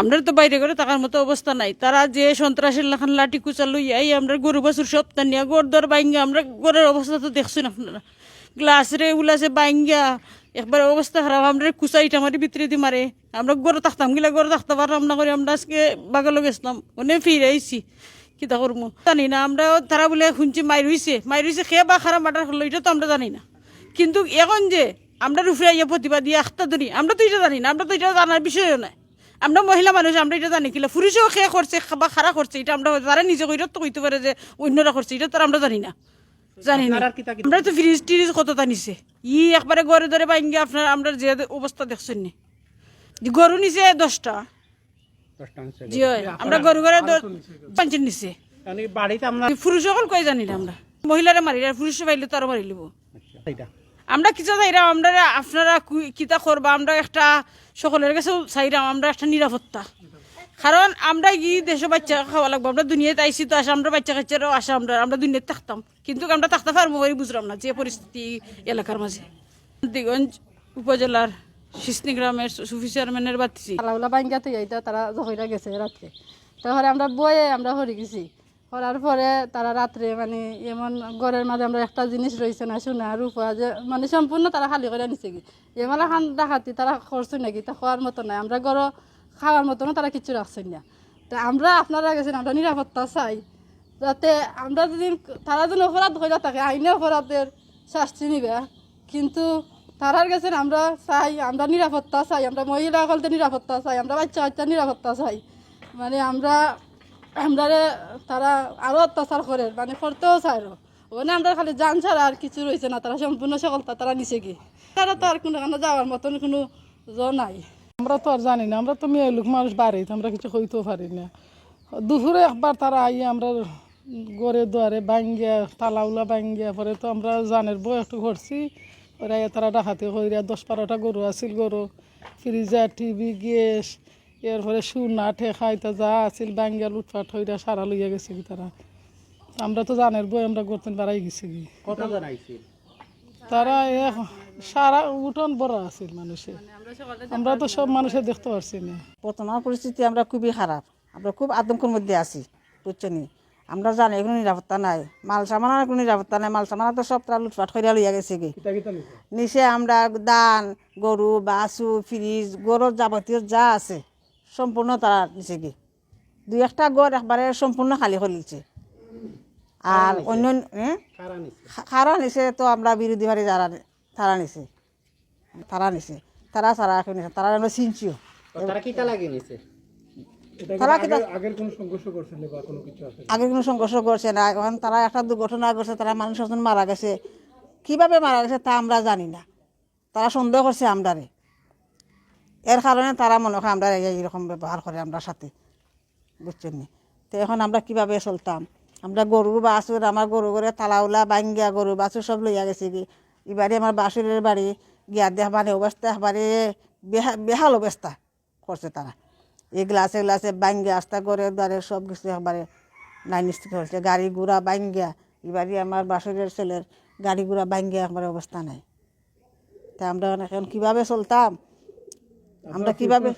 আমরা তো বাইরে করে থাকার মতো অবস্থা নাই। তারা যে সন্ত্রাসের লাখান লাঠি কুচা লইয়াই আমরা গরু বাছুর সব টানিয়া গড় দর বাইঙ্গা আমরা গড়ের অবস্থা তো দেখছেন আপনারা। গ্লাস রে উলাসে বাইঙ্গা একবার অবস্থা খারাপ আমরা কুচাই টামারি ভিতরে দি মারে। আমরা গড়ে থাকতাম, গিলা গড়ে থাকতে পারলাম না করে, আমরা আজকে বাগালো গেছিলাম, অনেক ফিরে আইছি কিতা করব? জানি না, আমরা তারা বলে শুনছি মাইর হইছে মাইর হইছে খেয়ে বা খারাপ মাটার হলো এটা তো আমরা জানি না। কিন্তু এখন যে, আমরা রুফে আইয়া প্রতিবাদ দিয়ে আখতা ধরি, আমরা তো এটা জানি না, আমরা তো এটা জানার বিষয়ও নাই। আমরা মহিলা মানুষ আমরা এটা জানি। কিলা পুরুষেও খেয়ে করছে বা খারাপ করছে এটা আমরা তারা নিজে কইরা তো কইতে পারে যে অন্যরা করছে এটা তো আমরা জানি না। জানি না। আমরা তো ফ্রিজ টিরিজ কত টানিছে ই একবারে গড়ে ধরে বাইঙ্গে আপনার আমরা যে অবস্থা দেখছেন নি। গরু নিছে দশটা। জি আমরা গরু ঘরে পাঞ্চের নিছে বাড়িতে আমরা পুরুষ সকল কই জানি না আমরা। মহিলারা মারি আর পুরুষ পাইলে তো আরও মারি লিব। এটা আমরা কিছু চাইরাম আমরা আপনারা কিতা করবা, আমরা একটা সকলের কাছেও চাইরাম আমরা একটা নিরাপত্তা। কারণ আমরা কি দেশে বাচ্চা খাওয়া লাগবো, আমরা দুনিয়াতে আইসি তো আসা, আমরা বাচ্চা কাচ্চারাও আসা, আমরা আমরা দুনিয়াতে থাকতাম। কিন্তু আমরা থাকতে পারব ওই বুঝলাম না যে পরিস্থিতি এলাকার মাঝে। দিগঞ্জ উপজেলার শিসনি গ্রামের সুফি চেয়ারম্যানের বাতিছি আলাউলা তো এইটা তারা জহইরা গেছে রাত্রে। তারপরে আমরা বয়ে আমরা হরি গেছি। হরার পরে তারা রাত্রে মানে এমন ঘরের মাঝে আমরা একটা জিনিস রয়েছে না শোনা রূপা, যে মানে সম্পূর্ণ তারা খালি করে নিছে কি। এমালা খান ডাকাতি তারা করছে নাকি? তা খাওয়ার মতো নাই। আমরা ঘর খাওয়ার মতনও তারা কিছু রাখছেন না। তা আমরা আপনারা গেছেন, আমরা নিরাপত্তা চাই। যাতে আমরা যদি তারা যদি অপরাধ হইয়া থাকে, আইনে অপরাধের শাস্তি নিবে। কিন্তু তারার গেছেন, আমরা চাই, আমরা নিরাপত্তা চাই, আমরা মহিলা সকলতে নিরাপত্তা চাই, আমরা বাচ্চা বাচ্চা নিরাপত্তা চাই। মানে আমরা আমরা তারা আরও অত্যাচার করে মানে করতেও চাই আরও। ওখানে আমরা খালি জান ছাড়া আর কিছু রয়েছে না, তারা সম্পূর্ণ সকলটা তারা নিচে গিয়ে তারা তো আর কোনো কোনো যাওয়ার মতন কোনো জ নাই। আমরা তো আর জানি না, আমরা তো মেয়ে লোক, মানুষ বাড়িতে আমরা কিছু হইতেও পারি না। দুপুরে একবার তারা আইয়ে আমরা গড়ে দুয়ারে বাঙ্গিয়া তালাউলা বাঙ্গিয়া পরে তো আমরা জানের বই একটু করছি ওরা তারা ডাকাতে কইরা দশ বারোটা গরু আছিল গরু, ফ্রিজার, টিভি, গ্যাস এরপরে সুনা ঠেকা ইতা যা আছিল বাঙ্গিয়া লুটপাট হইরা সারা লইয়া গেছে কি তারা। আমরা তো জানের বই আমরা করতেন বাড়াই গেছি কি। কত জানাইছি তারা এক সারা উঠোন বড় আছিল মানুষের আমরা তো সব মানুষের দেখতে পারছি না। বর্তমান পরিস্থিতি আমরা খুবই খারাপ। আমরা খুব আতঙ্কের মধ্যে আছি বুঝছেন আমরা জানি কোনো নিরাপত্তা নাই। মাল সামানের কোনো নিরাপত্তা নাই। মাল সামানা তো সব তারা লুটপাট করে লইয়া গেছে কি। নিচে আমরা দান গরু বাছু ফ্রিজ গরুর যাবতীয় যা আছে সম্পূর্ণ তারা নিচে কি। দুই একটা গড় একবারে সম্পূর্ণ খালি করে দিচ্ছে আর অন্য হ্যাঁ নিছে? খারা নিছে। তো আমরা বিরোধী বাড়ি যারা তারা নিছে। তারা নিছে। তারা সারা এখন নিছে। তারা আমরা চিনছিও তারা কিটা লাগিয়ে নিছে? তারা কিতা আগের কোনো সংঘর্ষ করছিল বা কোনো কিছু আছে? আগে কোনো সংঘর্ষ করছে না এখন তারা একটা দুর্ঘটনা করছে তারা মানুষ একজন মারা গেছে। কীভাবে মারা গেছে তা আমরা জানি না। তারা সন্দেহ করছে আমরারে এর কারণে তারা মনে হয় আমরা এইরকম ব্যবহার করে আমরা সাথে, বুঝছেন তো এখন আমরা কীভাবে চলতাম? আমরা গরু বাছুর, আমার গরু করে তালাউলা বাঙ্গিয়া গরু বাছুর সব লইয়া গেছে কি? এবারে আমার বাসুরের বাড়ি গিয়া দেহ মানে অবস্থা একবারে বেহা- বেহাল অবস্থা করছে তারা। এই গ্লাসে গ্লাসে বাঙ্গিয়া আস্তা করে দ্বারে সব কিছু একবারে নাইনিস্তিক হয়েছে। গাড়ি ঘোড়া বাঙ্গিয়া এবারে আমার বাসুরের ছেলের গাড়ি ঘোড়া বাঙ্গিয়া একবারে অবস্থা নাই। তা আমরা এখন কীভাবে চলতাম? আমরা কীভাবে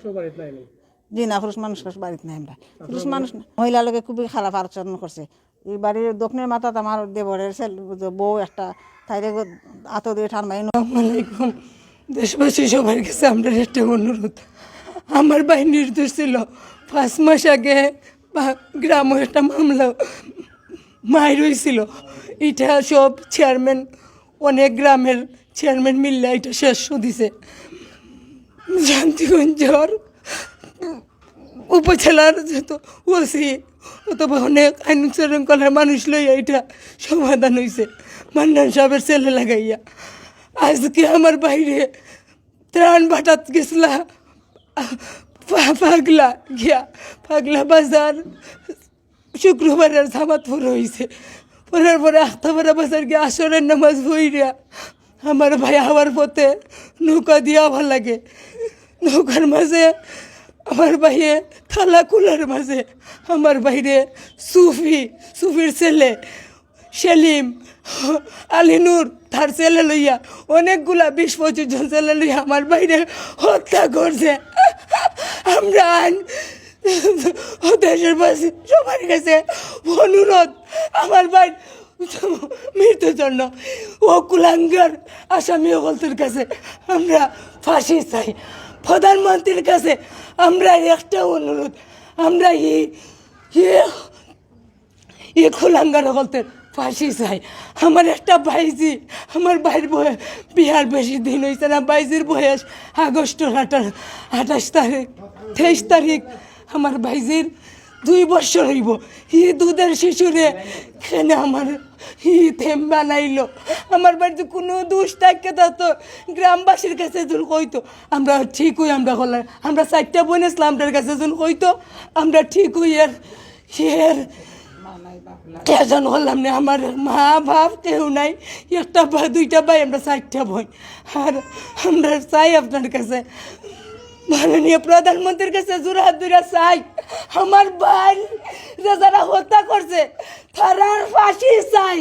জি না পুরুষ মানুষ বাড়িতে নাই আমরা। পুরুষ মানুষ মহিলা লোকে খুবই খারাপ আচরণ করছে। এই বাড়ির দক্ষিণের মাথাত আমার দেবরের ছেলে বউ একটা তাইরে আত দিয়ে ঠান মারি আসসালামাইকুম দেশবাসী সবার কাছে আমরা একটা অনুরোধ। আমার ভাই নির্দোষ ছিল। পাঁচ মাস আগে বা গ্রামে একটা মামলা মায়ের হয়েছিল। এটা সব চেয়ারম্যান অনেক গ্রামের চেয়ারম্যান মিললে এটা শেষ দিছে শান্তিগঞ্জর উপজেলার যত ওসি অথবা অনেক আইন শৃঙ্খলার মানুষ লইয়া এটা সমাধান হয়েছে মান্নান সাহেবের ছেলে লাগাইয়া। আজকে আমার বাইরে ত্রাণ বাটাত গেছলা। পাগলা গিয়া, পাগলা বাজার শুক্রবারের জামাত পরে হয়েছে পরের পরে আখতাপাড়া বাজার গিয়ে আসরের নামাজ ভইরা আমার ভাই হওয়ার পথে নৌকা দিয়ে আবার লাগে। নৌকার মাঝে আমার ভাইয়ে থালা কুলার মাঝে আমার বাইরে সুফি, সুফির ছেলে, সেলিম, আলিনুর তার ছেলে লইয়া অনেকগুলা বিশ পঁচিশ জন ছেলে লইয়া আমার বাইরে হত্যা করছে। আমরা আইন ও দেশের বাসী সবার কাছে অনুরোধ, আমার ভাই জন্য। ও কুলাঙ্গার আসামি হলতের কাছে। আমরা ফাঁসি চাই। প্রধানমন্ত্রীর কাছে আমরা একটা অনুরোধ। আমরা এই খোলাঙ্গার হলতে ফাঁসি চাই। আমার একটা ভাইজি, আমার ভাইয়ের বয়স বিহার বেশি দিন হয়েছে না। ভাইজির বয়স আগস্টের আঠাশ আঠাশ তারিখ, তেইশ তারিখ। আমার ভাইজির দুই বছর হইব। ই দুধের শিশুরে খেনে আমার থেম বানাইলো। আমার বাড়িতে কোনো দোষ থাকে তা গ্রামবাসীর কাছে যখন কইতো, আমরা ঠিক হই আমরা হলাম, আমরা চারটা বোন ইসলামটার কাছে যখন কইতো, আমরা ঠিক হই এর এর কেজন হলাম না, আমার মা বাপ কেউ নাই, একটা বা দুইটা ভাই, আমরা চারটা বোন। আর আমরা চাই আপনার কাছে, মাননীয় প্রধানমন্ত্রীর কাছে জোরহাত দুরা চাই। আমার ভাই যারা হত্যা করছে। তারার ফাঁসি চাই।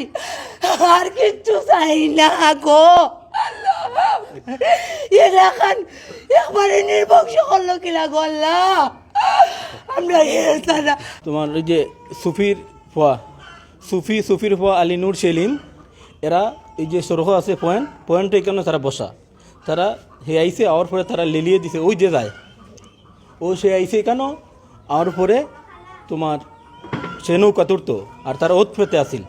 আর কিচ্ছু চাই না গো। এলাকান একবারে নির্বংশ করল কিনা গল্লা আমরা এর তারা তোমার ওই যে সুফির ফোয়া, সুফি, সুফির ফোয়া আলী নূর সেলিম, এরা এই যে সরহ আছে পয়েন্ট পয়েন্ট এখানে তারা বসা? তারা হে আইসে আওয়ার পরে তারা লেলিয়ে দিছে, ওই যে যায়। ও সে আইসে কেন? আওয়ার পরে তোমার সেনু তুলতো আর তারা ওত পেতে আসিল।